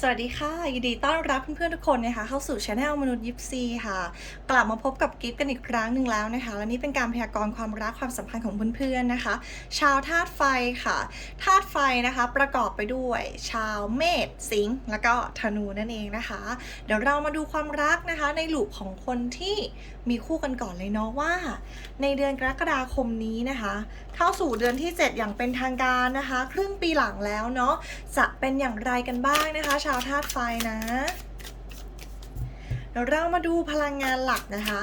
สวัสดีค่ะ ยินดีต้อนรับเพื่อนๆทุกคนนะคะเข้าสู่ช anel มนุษย์ยิปซีค่ะ กลับมาพบกับกิฟต์กันอีกครั้งหนึ่งแล้วนะคะ และนี่เป็นการพยากรณ์ความรักความสัมพันธ์ของเพื่อนๆนะคะ ชาวธาตุไฟค่ะธาตุไฟนะคะประกอบไปด้วย ชาวเมษสิงห์แล้วก็ธนูนั่นเองนะคะ เดี๋ยวเรามาดูความรักนะคะ ในลูปของคนที่มีคู่กันก่อนเลยเนาะว่า ในเดือนกรกฎาคมนี้นะคะ เข้าสู่เดือนที่ 7 อย่างเป็นทางการนะคะ ครึ่งปีหลังแล้วเนาะจะเป็นอย่างไรกันบ้างนะคะชาวธาตุไฟนะเดี๋ยวเรามาดูพลังงานหลักนะคะ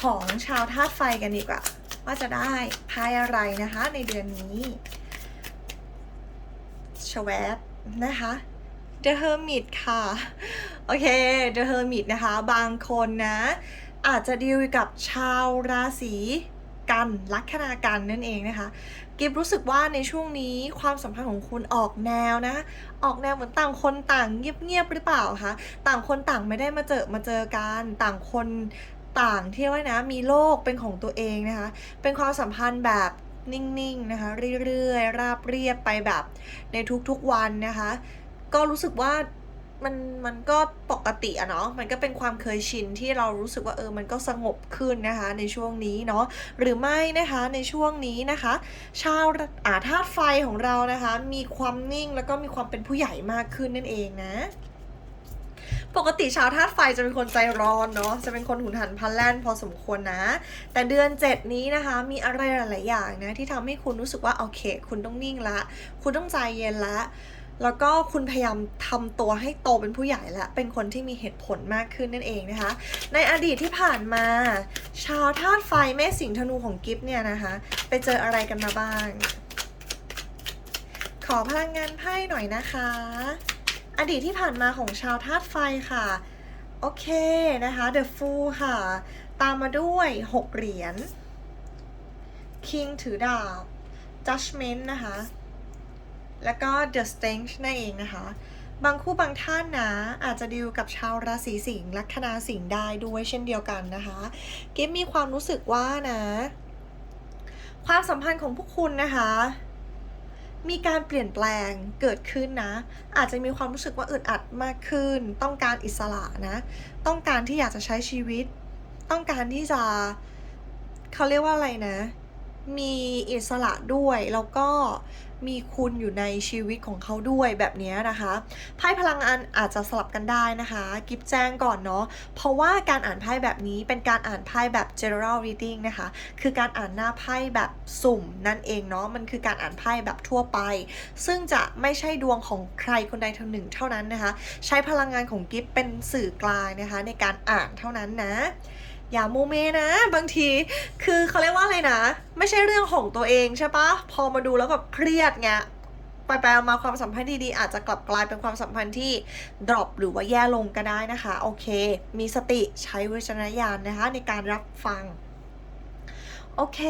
ของชาวธาตุไฟกันดีกว่า ว่าจะได้ไพ่อะไรนะคะในเดือนนี้ชวบนะคะ The Hermit ค่ะ โอเค The Hermit นะคะ บางคนนะ อาจจะดีลกับชาวราศี กันลัคนากันนั่นเองนะคะกิฟรู้สึกว่าในช่วงนี้ความสัมพันธ์ของคุณออกแนวนะ ออกแนวเหมือนต่างคนต่างเงียบๆหรือเปล่าคะต่างคนต่างไม่ได้มาเจอมาเจอกันต่างคนต่างที่ว่านะมีโลกเป็นของตัวเองนะคะ เป็นความสัมพันธ์แบบนิ่งๆนะคะ เรื่อยๆ ราบเรียบไปแบบในทุกๆวันนะคะ ก็รู้สึกว่า มันมันก็ปกติอะเนาะมันก็เป็นความเคยชินที่เรารู้สึกว่าเออมันก็สงบขึ้นนะคะในช่วงนี้เนาะหรือไม่นะคะในช่วงนี้นะคะ ชาวอาธาตุไฟของเรานะคะ มีความนิ่งแล้วก็มีความเป็นผู้ใหญ่มากขึ้นนั่นเองนะปกติชาวธาตุไฟจะเป็นคนใจร้อนเนาะ จะเป็นคนหุนหันพลันแล่นพอสมควรนะ แต่เดือน 7 นี้นะคะ มีอะไรหลาย ๆ อย่างนะ ที่ทำให้คุณรู้สึกว่า โอเค คุณต้องนิ่งละ คุณต้องใจเย็นละ แล้วก็คุณพยายามทำตัวให้โตเป็นผู้ใหญ่และเป็นคนที่มีเหตุผลมากขึ้นนั่นเองนะคะ ในอดีตที่ผ่านมา ชาวธาตุไฟแม่สิงห์ธนูของกิฟเนี่ยนะคะ ไปเจออะไรกันมาบ้าง ขอพลังงานไพ่หน่อยนะคะ อดีตที่ผ่านมาของชาวธาตุไฟค่ะ โอเคนะคะ The Fool ค่ะ ตามมาด้วย6เหรียญ King ถือดาบ Judgment นะคะ แล้วก็ The Stench นั่นเองนะคะ บางคู่บางท่านนะอาจจะดีลกับชาวราศีสิงห์ลัคนาสิงห์ได้ด้วยเช่นเดียวกันนะคะ กิฟมีความรู้สึกว่านะ ความสัมพันธ์ของพวกคุณนะคะ มีการเปลี่ยนแปลงเกิดขึ้นนะ อาจจะมีความรู้สึกว่าอึดอัดมากขึ้น ต้องการอิสระนะ ต้องการที่อยากจะใช้ชีวิต ต้องการที่จะเขาเรียกว่าอะไรนะ มีอิสระด้วยแล้วก็ มีคุณอยู่ในชีวิตของเขาด้วยแบบนี้นะคะไพ่พลังงานอาจจะสลับกันได้นะคะ กิฟแจ้งก่อนเนาะเพราะว่าการอ่านไพ่แบบนี้เป็นการอ่านไพ่แบบ general reading นะคะ คือการอ่านหน้าไพ่แบบสุ่มนั่นเองเนาะมันคือการอ่านไพ่แบบทั่วไป ซึ่งจะไม่ใช่ดวงของใครคนใดคนหนึ่งเท่านั้นนะคะ ใช้พลังงานของกิฟเป็นสื่อกลางนะคะ ในการอ่านเท่านั้นนะ อย่าโมเมนะ บางทีคือเขาเรียกว่าอะไรนะ ไม่ใช่เรื่องของตัวเองใช่ปะพอมาดูแล้วแบบเครียดไงไปไปๆมาความสัมพันธ์ดีๆ อาจจะกลับกลายเป็นความสัมพันธ์ที่ดรอปหรือว่าแย่ลงก็ได้นะคะ โอเค มีสติใช้วิจารณญาณนะคะ ในการรับฟัง โอเค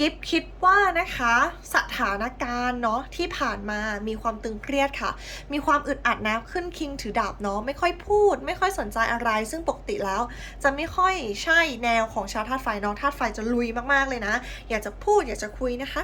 กิฟคิดว่านะคะสถานการณ์เนาะที่ผ่านมามีความตึงเครียดค่ะ มีความอึดอัดนะขึ้นคิงถือดาบเนาะไม่ค่อยพูด ไม่ค่อยสนใจอะไร ซึ่งปกติแล้ว จะไม่ค่อยใช่แนวของชาวธาตุไฟเนาะธาตุไฟจะลุยมากๆเลยนะ อยากจะพูดอยากจะคุยนะคะ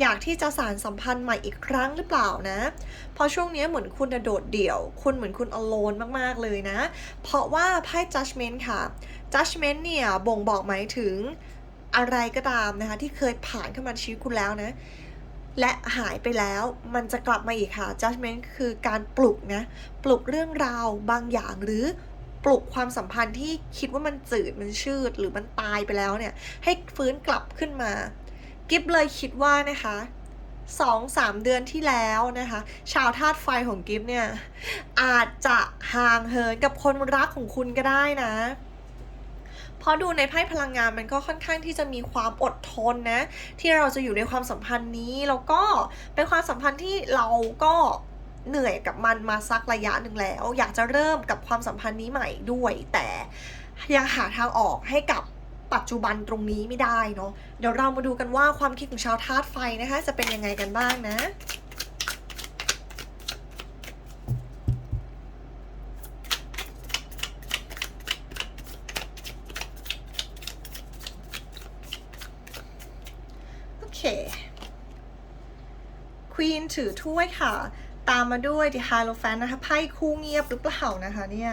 อยากที่จะสารสัมพันธ์ใหม่อีกครั้งหรือเปล่านะ เพราะช่วงนี้เหมือนคุณน่ะโดดเดี่ยว คุณเหมือนคุณ alone มาก ๆ เลยนะ เพราะว่าไพ่ judgment ค่ะ judgment เนี่ย บ่งบอกหมายถึง อะไรก็ตามนะคะ ที่เคยผ่านเข้ามาชีวิตคุณแล้วนะ และหายไปแล้วมันจะกลับมาอีกค่ะ judgment คือการปลุกนะ ปลุกเรื่องราวบางอย่างหรือปลุกความสัมพันธ์ที่คิดว่ามันจืดมันชืดหรือมันตายไปแล้วเนี่ย ให้ฟื้นกลับขึ้นมา กิฟเลยคิดว่านะคะสองสามเดือนที่แล้วนะคะ ชาวธาตุไฟของกิฟเนี่ย อาจจะห่างเหินกับคนรักของคุณก็ได้นะ ราะดูในไพ่พลังงานมันก็ค่อนข้างที่จะมีความอดทนนะ ที่เราจะอยู่ในความสัมพันธ์นี้แล้วก็เป็นความสัมพันธ์ที่เราก็เหนื่อยกับมันมาสักระยะหนึ่งแล้ว อยากจะเริ่มกับความสัมพันธ์นี้ใหม่ด้วย แต่ยังหาทางออกให้กับปัจจุบันตรงนี้ไม่ได้เนาะเดี๋ยวเรามาดูกันว่าความคิดของชาวธาตุไฟนะคะ จะเป็นยังไงกันบ้างนะ โอเค ควีน ถือถ้วยค่ะ ตามมาด้วย The Hierophant นะคะ ไพ่คู่เงียบหรือเปล่านะคะเนี่ย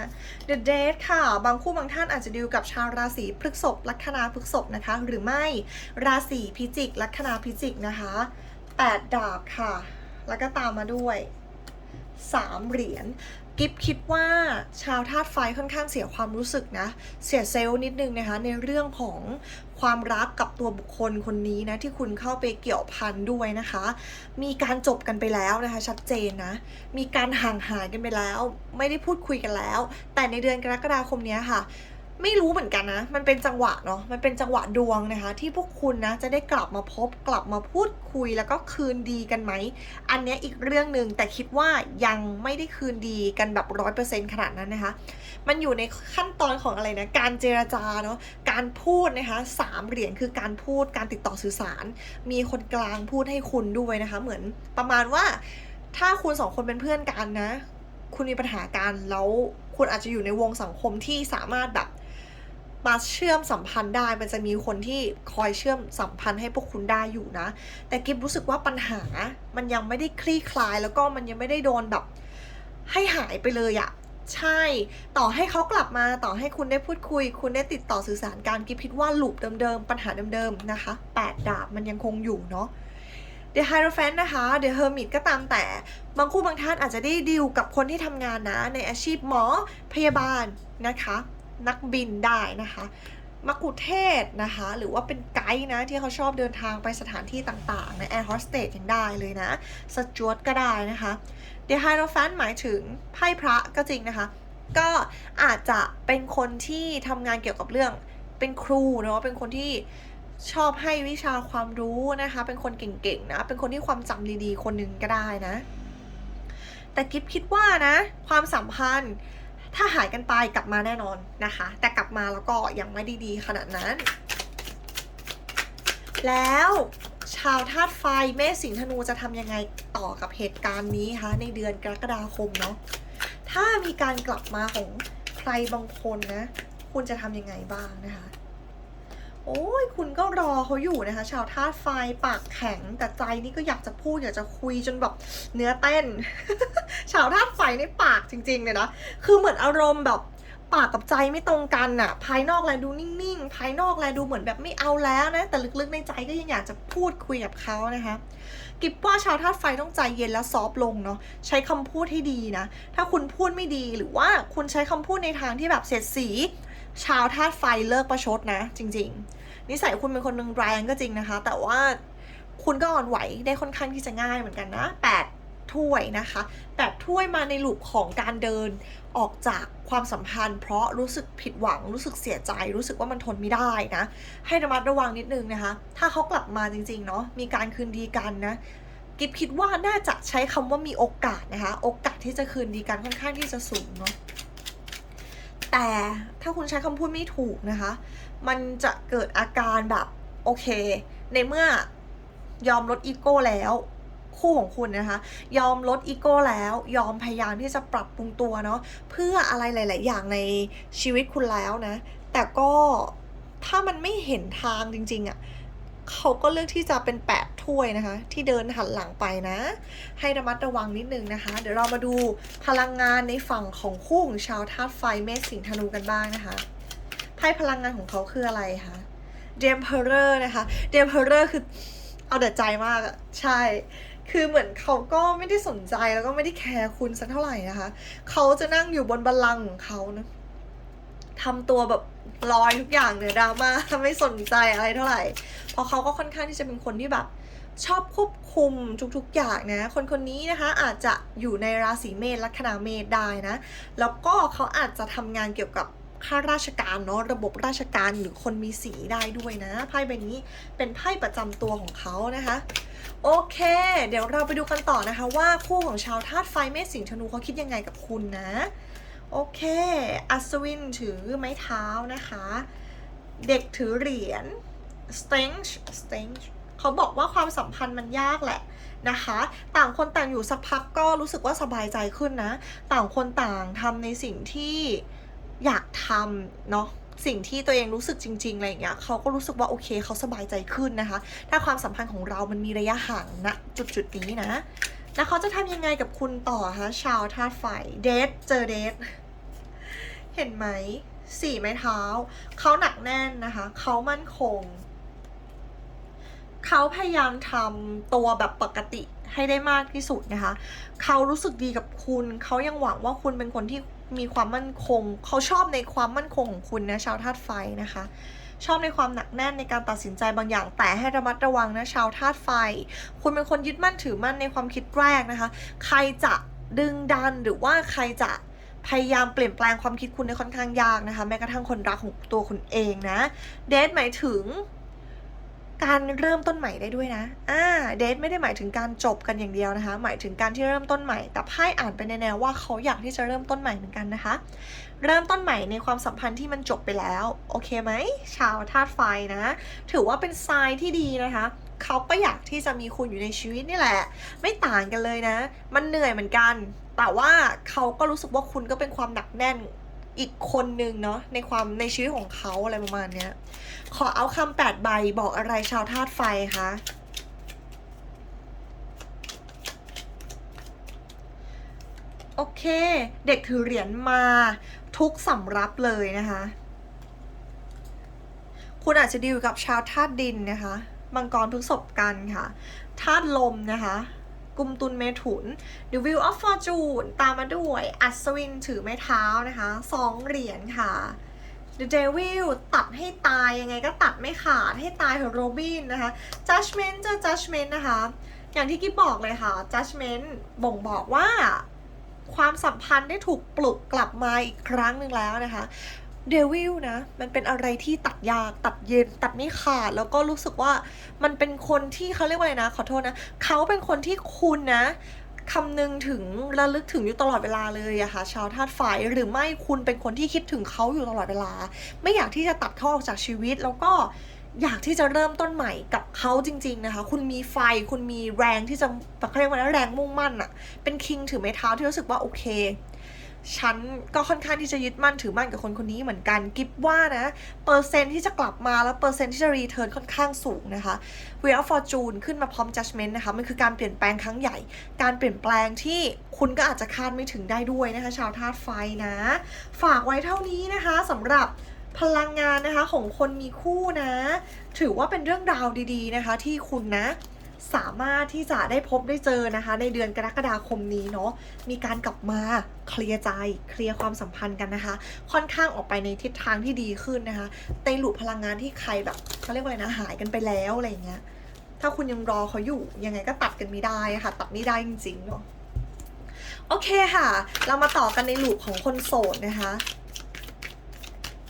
The Date ค่ะ บางคู่บางท่านอาจจะดีลกับชาวราศีพฤษภลัคนาพฤษภนะคะ หรือไม่ราศีพิจิก ลัคนาพิจิกนะคะแปดดาบค่ะ แล้วก็ตามมาด้วยสามเหรียญ กิฟคิดว่าชาวธาตุไฟค่อนข้างเสียความรู้สึกนะ เสียเซลล์นิดนึงนะคะ ในเรื่องของความรักกับตัวบุคคลคนนี้นะ ที่คุณเข้าไปเกี่ยวพันด้วยนะคะ มีการจบกันไปแล้วนะคะ ชัดเจนนะ มีการห่างหายกันไปแล้ว ไม่ได้พูดคุยกันแล้ว แต่ในเดือนกรกฎาคมนี้ค่ะ ไม่รู้เหมือนกันนะ มันเป็นจังหวะเนาะ มันเป็นจังหวะดวงนะคะ ที่พวกคุณนะจะได้กลับมาพบกลับมาพูดคุยแล้วก็คืนดีกันไหม อันเนี้ยอีกเรื่องหนึ่งแต่คิดว่ายังไม่ได้คืนดีกันแบบร้อยเปอร์เซ็นต์ขนาดนั้นนะคะ มันอยู่ในขั้นตอนของอะไรนะ การเจรจาเนาะ การพูดนะคะสามเหรียญคือการพูด การติดต่อสื่อสาร มีคนกลางพูดให้คุณด้วยนะคะ เหมือนประมาณว่า ถ้าคุณสองคนเป็นเพื่อนกันนะ คุณมีปัญหากันแล้วคุณอาจจะอยู่ในวงสังคมที่สามารถแบบ มาเชื่อมสัมพันธ์ได้ มันจะมีคนที่คอยเชื่อมสัมพันธ์ให้พวกคุณได้อยู่นะ แต่กิฟรู้สึกว่าปัญหา มันยังไม่ได้คลี่คลาย แล้วก็มันยังไม่ได้โดนแบบ ให้หายไปเลยอะใช่ ต่อให้เขากลับมาต่อให้คุณได้พูดคุย คุณได้ติดต่อสื่อสารการกิฟคิดว่าลูปเดิมๆ ปัญหาเดิมๆ นะคะแปดดาบมันยังคงอยู่เนาะ The Hierophant นะคะ The Hermit ก็ตามแต่ บางคู่บางท่านอาจจะได้ดีลกับคนที่ทำงานนะ ในอาชีพหมอพยาบาลนะคะ นักบินได้นะคะมักคุเทศนะคะ หรือว่าเป็นไกด์นะ ที่เขาชอบเดินทางไปสถานที่ต่างๆในแอร์โฮสเตสยังได้เลยนะสจวตก็ได้นะคะ The Hierophant หมายถึงไพ่พระก็จริงนะคะ ก็อาจจะเป็นคนที่ทำงานเกี่ยวกับเรื่องเป็นครูเนาะเป็นคนที่ชอบให้วิชาความรู้นะคะ เป็นคนเก่งๆนะ เป็นคนที่ความจำดีๆ คนหนึ่งก็ได้นะ แต่กิฟคิดว่านะ ความสัมพันธ์ ถ้าหายกันไปกลับมาแน่นอนนะคะ แต่กลับมาแล้วก็ยังไม่ดีๆ ขนาดนั้น แล้วชาวธาตุไฟเมษสิงห์ธนูจะทำยังไงต่อกับเหตุการณ์นี้คะในเดือนกรกฎาคมเนาะถ้ามีการกลับมาของใครบางคนนะ คุณจะทำยังไงบ้างนะคะ โอ้ยคุณก็รอเขาอยู่นะคะ ชาวธาตุไฟปากแข็ง แต่ใจนี่ก็อยากจะพูดอยากจะคุยจนแบบเนื้อเต้น ชาวธาตุไฟในปากจริงๆเลยนะคือเหมือนอารมณ์แบบปากกับใจไม่ตรงกันอะภายนอกแลดูนิ่งๆ ภายนอกแลดูเหมือนแบบไม่เอาแล้วนะ แต่ลึกๆในใจก็ยังอยากจะพูดคุยกับเขานะคะ กิบว่าชาวธาตุไฟต้องใจเย็นและซอฟลงเนาะ ใช้คำพูดให้ดีนะ ถ้าคุณพูดไม่ดีหรือว่าคุณใช้คำพูดในทางที่แบบเสียดสี ชาวธาตุไฟเลิกประชดนะ จริง ๆ นิสัยคุณเป็นคนหนึ่งแรงก็จริงนะคะ แต่ว่าคุณก็อ่อนไหวได้ค่อนข้างที่จะง่ายเหมือนกันนะแปดถ้วยนะคะแปดถ้วยมาในลูปของการเดินออกจากความสัมพันธ์ เพราะรู้สึกผิดหวังรู้สึกเสียใจ รู้สึกว่ามันทนไม่ได้นะ ให้ระมัดระวังนิดนึงนะคะ ถ้าเขากลับมาจริงๆเนาะมีการคืนดีกันนะกิฟคิดว่าน่าจะใช้คำว่ามีโอกาสนะคะ โอกาสที่จะคืนดีกันค่อนข้างที่จะสูงเนาะ แต่ถ้าคุณใช้คำพูดไม่ถูกนะคะ มันจะเกิดอาการแบบโอเค ในเมื่อยอมลดอีโก้แล้ว คู่ของคุณนะคะ ยอมลดอีโก้แล้ว ยอมพยายามที่จะปรับปรุงตัวเนาะเพื่ออะไรหลาย ๆ อย่างในชีวิตคุณแล้วนะ แต่ก็ถ้ามันไม่เห็นทางจริง ๆอะ่ะ เขาก็เลือกที่จะเป็นแปดถ้วยนะคะ ที่เดินหันหลังไปนะ ให้ระมัดระวังนิดนึงนะคะ เดี๋ยวเรามาดูพลังงานในฝั่งของคู่ของชาวธาตุไฟเมษสิงห์ธนูกันบ้างนะคะไพ่พลังงานของเขาคืออะไรคะเดมเพอเรอร์นะคะเดมเพอเรอร์คือเอาแต่ใจมากอะใช่ คือเหมือนเขาก็ไม่ได้สนใจแล้วก็ไม่ได้แคร์คุณสักเท่าไหร่นะคะ เขาจะนั่งอยู่บนบัลลังก์ของเขานะทำตัวแบบลอยทุกอย่างเหนือดราม่าไม่สนใจอะไรเท่าไหร่ เพราะเขาก็ค่อนข้างที่จะเป็นคนที่แบบชอบควบคุมทุกๆอย่างนะ คนคนนี้นะคะอาจจะอยู่ในราศีเมษลัคนาเมษได้นะ แล้วก็เขาอาจจะทำงานเกี่ยวกับข้าราชการเนาะระบบราชการหรือคนมีสีได้ด้วยนะไพ่ใบนี้เป็นไพ่ประจำตัวของเขานะคะ โอเค เดี๋ยวเราไปดูกันต่อนะคะ ว่าคู่ของชาวธาตุไฟเมษสิงห์ธนูเขาคิดยังไงกับคุณนะ โอเค อัศวินถือไม้เท้านะคะ เด็กถือเหรียญ Strange Strange เขาบอกว่าความสัมพันธ์มันยากแหละนะคะ ต่างคนต่างอยู่สักพักก็รู้สึกว่าสบายใจขึ้นนะ ต่างคนต่างทำในสิ่งที่อยากทำเนาะสิ่งที่ตัวเองรู้สึกจริงๆอะไรอย่างเงี้ยเขาก็รู้สึกว่าโอเคเขาสบายใจขึ้นนะคะ ถ้าความสัมพันธ์ของเรามันมีระยะห่างณจุดจุดๆนี้นะ แล้วเขาจะทำยังไงกับคุณต่อฮะชาวธาตุไฟเดทเจอเดทเห็นไหมสี่ไม้เท้า เขาหนักแน่นนะคะ เขามั่นคง เขาพยายามทำตัวแบบปกติให้ได้มากที่สุดนะคะ เขารู้สึกดีกับคุณ เขายังหวังว่าคุณเป็นคนที่มีความมั่นคง เขาชอบในความมั่นคงของคุณนะชาวธาตุไฟนะคะ ชอบในความหนักแน่นในการตัดสินใจบางอย่าง แต่ให้ระมัดระวังนะชาวธาตุไฟ คุณเป็นคนยึดมั่นถือมั่นในความคิดแรกนะคะ ใครจะดึงดันหรือว่าใครจะพยายามเปลี่ยนแปลงความคิดคุณในค่อนข้างยากนะคะ แม้กระทั่งคนรักของตัวคุณเองนะ เดทหมายถึง การเริ่มต้นใหม่ได้ด้วยนะ อ่า เดทไม่ได้หมายถึงการจบกันอย่างเดียวนะคะ หมายถึงการที่เริ่มต้นใหม่ แต่ไพ่อ่านไปในแนวว่าเขาอยากที่จะเริ่มต้นใหม่เหมือนกันนะคะ เริ่มต้นใหม่ในความสัมพันธ์ที่มันจบไปแล้ว โอเคไหม ชาวธาตุไฟนะ ถือว่าเป็นทรายที่ดีนะคะเขาก็อยากที่จะมีคุณอยู่ในชีวิตนี่แหละ ไม่ต่างกันเลยนะ มันเหนื่อยเหมือนกัน แต่ว่าเขาก็รู้สึกว่าคุณก็เป็นความหนักแน่น อีกคนนึงเนาะในความในชีวิตของเขาอะไรประมาณเนี้ย ขอเอาคำแปดใบบอกอะไรชาวธาตุไฟคะโอเค เด็กถือเหรียญมาทุกสำรับเลยนะคะ คุณอาจจะดีลกับชาวธาตุดินนะคะมังกรพฤษภกันค่ะธาตุลมนะคะ กุมตุลเมถุน The Wheel of Fortune ตามมาด้วยอัศวินถือไม้เท้านะคะสองเหรียญค่ะ The Devil ตัดให้ตายยังไงก็ตัดไม่ขาดให้ตายเถอะโรบินนะคะ Judgment เจอ Judgment นะคะ อย่างที่กิ๊บบอกเลยค่ะ Judgment บ่งบอกว่าความสัมพันธ์ได้ถูกปลุกกลับมาอีกครั้งหนึ่งแล้วนะคะ เดวิลนะ มันเป็นอะไรที่ตัดยากตัดเย็น ตัดไม่ขาด แล้วก็รู้สึกว่ามันเป็นคนที่เขาเรียกว่าอะไรนะ ขอโทษนะ เขาเป็นคนที่คุณนะคำนึงถึงระลึกถึงอยู่ตลอดเวลาเลยอะค่ะชาวธาตุไฟหรือไม่คุณเป็นคนที่คิดถึงเขาอยู่ตลอดเวลา ไม่อยากที่จะตัดเขาออกจากชีวิตแล้วก็อยากที่จะเริ่มต้นใหม่กับเขาจริง ๆ นะคะ คุณมีไฟ คุณมีแรงที่จะเขาเรียกว่าแรงมุ่งมั่นอะเป็นคิงถือไม้เท้าที่รู้สึกว่าโอเค ฉันก็ค่อนข้างที่จะยึดมั่นถือมั่นกับคนคนนี้เหมือนกันกิฟว่านะเปอร์เซ็นต์ที่จะกลับมาแล้วเปอร์เซ็นต์ที่จะรีเทิร์นค่อนข้างสูงนะคะ Wheel of Fortune ขึ้นมาพร้อม Judgment นะคะมันคือการเปลี่ยนแปลงครั้งใหญ่ การเปลี่ยนแปลงที่คุณก็อาจจะคาดไม่ถึงได้ด้วยนะคะ ชาวธาตุไฟนะ ฝากไว้เท่านี้นะคะสำหรับพลังงานนะคะของคนมีคู่นะ ถือว่าเป็นเรื่องราวดี ๆนะคะ ที่คุณนะ สามารถที่จะได้พบได้เจอนะคะ ในเดือนกรกฎาคมนี้เนาะมีการกลับมาเคลียร์ใจเคลียร์ความสัมพันธ์กันนะคะ ค่อนข้างออกไปในทิศทางที่ดีขึ้นนะคะในหลุดพลังงานที่ใครแบบเขาเรียกว่าอะไรนะหายกันไปแล้วอะไรอย่างเงี้ยถ้าคุณยังรอเขาอยู่ยังไงก็ตัดกันไม่ได้ะค่ะ ตัดไม่ได้จริงๆเนาะโอเคค่ะ เรามาต่อกันในหลูปของคนโสดนะคะ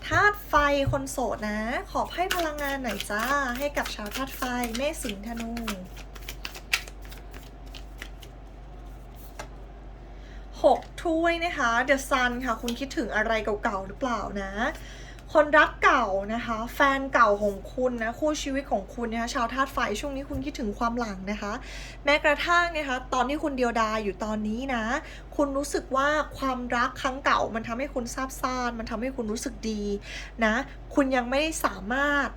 ธาตุไฟคนโสดนะ ขอให้พลังงานหน่อยจ้า ให้กับชาวธาตุไฟเมษสิงห์ธนู หกถ้วยนะคะ The Sun ค่ะ คุณคิดถึงอะไรเก่าๆหรือเปล่านะ คนรักเก่านะคะ แฟนเก่าของคุณนะ คู่ชีวิตของคุณนะคะชาวธาตุไฟช่วงนี้คุณคิดถึงความหลังนะคะ แม้กระทั่งนะคะตอนที่คุณเดียวดายอยู่ตอนนี้นะ คุณรู้สึกว่าความรักครั้งเก่ามันทำให้คุณซาบซ่าน มันทำให้คุณรู้สึกดีนะ คุณยังไม่สามารถ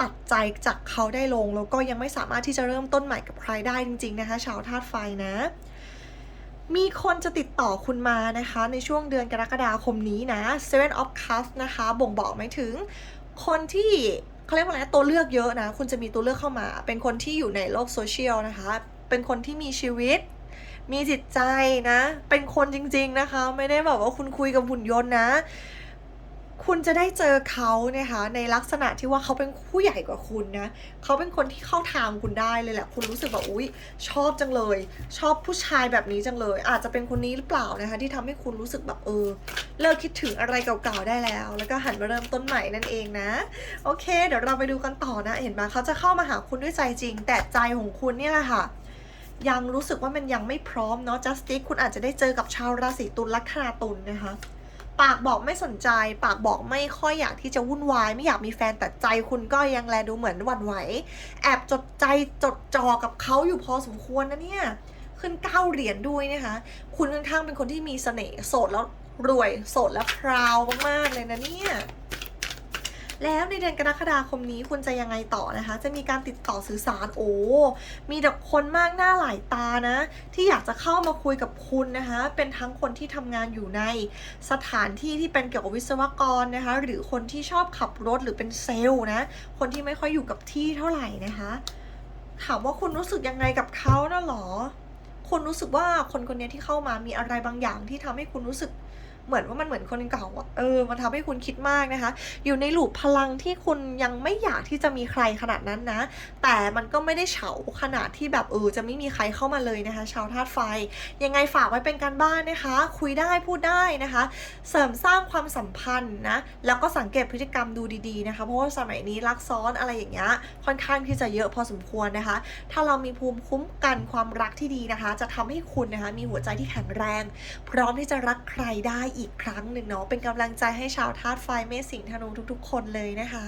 ตัดใจจากเขาได้ลงแล้วก็ยังไม่สามารถที่จะเริ่มต้นใหม่กับใครได้จริง ๆนะคะ ชาวธาตุไฟนะ มีคนจะติดต่อคุณมานะคะ ในช่วงเดือนกรกฎาคมนี้นะ Seven of Cups นะคะ บ่งบอกหมายถึงคนที่เขาเรียกว่าอะไรตัวเลือกเยอะนะ คุณจะมีตัวเลือกเข้ามา เป็นคนที่อยู่ในโลกโซเชียลนะคะ เป็นคนที่มีชีวิต มีจิตใจนะ เป็นคนจริง ๆนะคะ ไม่ได้แบบว่าคุณคุยกับหุ่นยนต์นะ คุณจะได้เจอเขานะคะในลักษณะที่ว่าเขาเป็นผู้ใหญ่กว่าคุณนะเขาเป็นคนที่เข้าทางคุณได้เลยแหละ คุณรู้สึกแบบอุ๊ย ชอบจังเลย ชอบผู้ชายแบบนี้จังเลย อาจจะเป็นคนนี้หรือเปล่านะคะที่ทำให้คุณรู้สึกแบบเออ เลิกคิดถึงอะไรเก่าๆได้แล้ว แล้วก็หันมาเริ่มต้นใหม่นั่นเองนะ โอเค เดี๋ยวเราไปดูกันต่อนะ เห็นไหมเขาจะเข้ามาหาคุณด้วยใจจริง แต่ใจของคุณเนี่ยแหละค่ะยังรู้สึกว่ามันยังไม่พร้อมเนาะ justice คุณอาจจะได้เจอกับชาวราศีตุลลัคนาตุลนะคะ ปากบอกไม่สนใจ ปากบอกไม่ค่อยอยากที่จะวุ่นวาย ไม่อยากมีแฟนแต่ใจคุณก็ยังแลดูเหมือนหวั่นไหว แอบจดใจจดจ่อกับเขาอยู่พอสมควรนะเนี่ย ขึ้นเก้าเหรียญด้วยนะคะ คุณค่อนข้างเป็นคนที่มีเสน่ห์โสดแล้วรวยโสดแล้วพราวมากๆเลยนะเนี่ย แล้วในเดือนกรกฎาคมนี้คุณจะยังไงต่อนะคะ จะมีการติดต่อสื่อสารโอ้ มีแต่คนมากหน้าหลายตานะ ที่อยากจะเข้ามาคุยกับคุณนะคะ เป็นทั้งคนที่ทำงานอยู่ในสถานที่ที่เป็นเกี่ยวกับวิศวกรนะคะ หรือคนที่ชอบขับรถหรือเป็นเซลล์นะ คนที่ไม่ค่อยอยู่กับที่เท่าไหร่นะคะ ถามว่าคุณรู้สึกยังไงกับเขานะหรอคุณรู้สึกว่าคนคนนี้ที่เข้ามามีอะไรบางอย่างที่ทำให้คุณรู้สึก เหมือนว่ามันเหมือนคนเก่าอะเออมันทำให้คุณคิดมากนะคะ อยู่ในหลูปพลังที่คุณยังไม่อยากที่จะมีใครขนาดนั้นนะ แต่มันก็ไม่ได้เฉาขนาดที่แบบเออจะไม่มีใครเข้ามาเลยนะคะ ชาวธาตุไฟ ยังไงฝากไว้เป็นการบ้านนะคะ คุยได้พูดได้นะคะ เสริมสร้างความสัมพันธ์นะ แล้วก็สังเกตพฤติกรรมดูดีๆนะคะ เพราะว่าสมัยนี้รักซ้อนอะไรอย่างเงี้ยค่อนข้างที่จะเยอะพอสมควรนะคะ ถ้าเรามีภูมิคุ้มกันความรักที่ดีนะคะ จะทำให้คุณนะคะมีหัวใจที่แข็งแรง พร้อมที่จะรักใครได้อีกครั้งหนึ่งเนาะเป็นกำลังใจให้ชาวธาตุไฟเมษสิงห์ธนูทุกๆ คนเลยนะคะ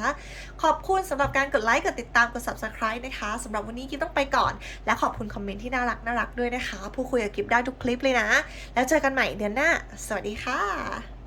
ขอบคุณสำหรับการกดไลค์กดติดตามกด subscribe นะคะสำหรับวันนี้กิ๊บต้องไปก่อน และขอบคุณคอมเมนต์ที่น่ารักน่ารักด้วยนะคะ ผู้คุยกับกิ๊บได้ทุกคลิปเลยนะ แล้วเจอกันใหม่เดือนหน้า สวัสดีค่ะ